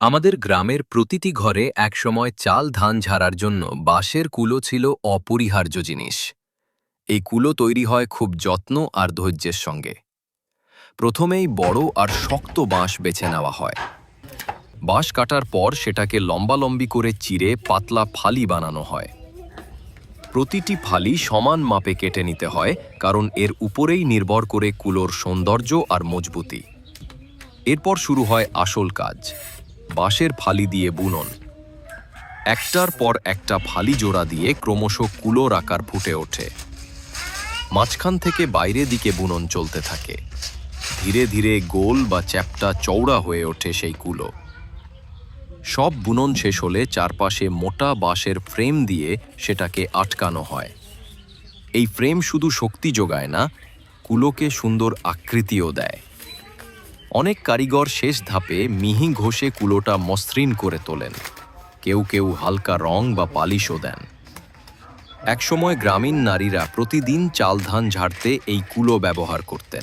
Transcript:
আমাদের গ্রামের প্রতিটি ঘরে একসময় চাল ধান ঝাড়ার জন্য বাঁশের কুলো ছিল অপরিহার্য জিনিস। এই কুলো তৈরি হয় খুব যত্ন আর ধৈর্যের সঙ্গে। প্রথমেই বড় আর শক্ত বাঁশ বেছে নেওয়া হয়। বাঁশ কাটার পর সেটাকে লম্বালম্বি করে চিরে পাতলা ফালি বানানো হয়। প্রতিটি ফালি সমান মাপে কেটে নিতে হয়, কারণ এর উপরেই নির্ভর করে কুলোর সৌন্দর্য আর মজবুতি। এরপর শুরু হয় আসল কাজ। বাঁশের ফালি দিয়ে বুনন। একটার পর একটা ফালি জোড়া দিয়ে ক্রমশ কুলোর আকার ফুটে ওঠে। মাঝখান থেকে বাইরে দিকে বুনন চলতে থাকে। ধীরে ধীরে গোল বা চ্যাপটা চওড়া হয়ে ওঠে সেই কুলো। সব বুনন শেষ হলে চারপাশে মোটা বাঁশের ফ্রেম দিয়ে সেটাকে আটকানো হয়। এই ফ্রেম শুধু শক্তি যোগায় না, কুলোকে সুন্দর আকৃতিও দেয়। অনেক কারিগর শেষ ধাপে মিহি ঘষে কুলোটা মসৃণ করে তোলেন। কেউ কেউ হালকা রং বা পালিশও দেন। একসময় গ্রামীণ নারীরা প্রতিদিন চাল ধান ঝাড়তে এই কুলো ব্যবহার করতেন।